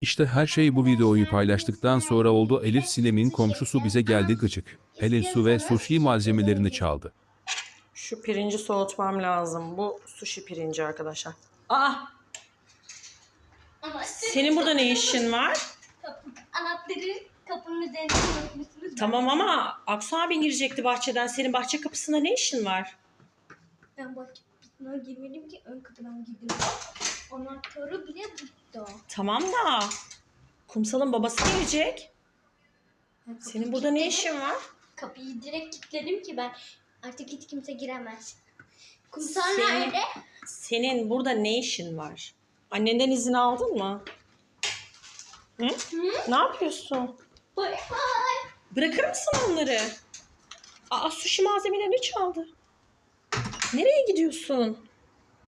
İşte her şey bu videoyu paylaştıktan sonra oldu. Elif Sinem'in komşusu bize geldi gıcık. Pelin su ve sushi malzemelerini çaldı. Şu pirinci soğutmam lazım. Bu sushi pirinci arkadaşlar. Aa Ama senin burada ne işin var? kapı, anahtarı kapının üzerine unutmuşsunuz. Tamam ama Aksu abi girecekti bahçeden. Senin bahçe kapısında ne işin var? Ben bahçe kapısına girmedim ki ön kapıdan girdim. Anahtarı bile burada. Tamam da kumsalın babası gelecek. Kapıyı Senin burada ne kilitledim. işin var? Kapıyı direkt kilitledim ki ben artık hiç kimse giremez. Kumsal Senin- nerede? Senin burada ne işin var? Annenden izin aldın mı? Hı? Ne yapıyorsun? Bay bay. Bırakır mısın onları? Aa sushi malzemelerini çaldı. Nereye gidiyorsun?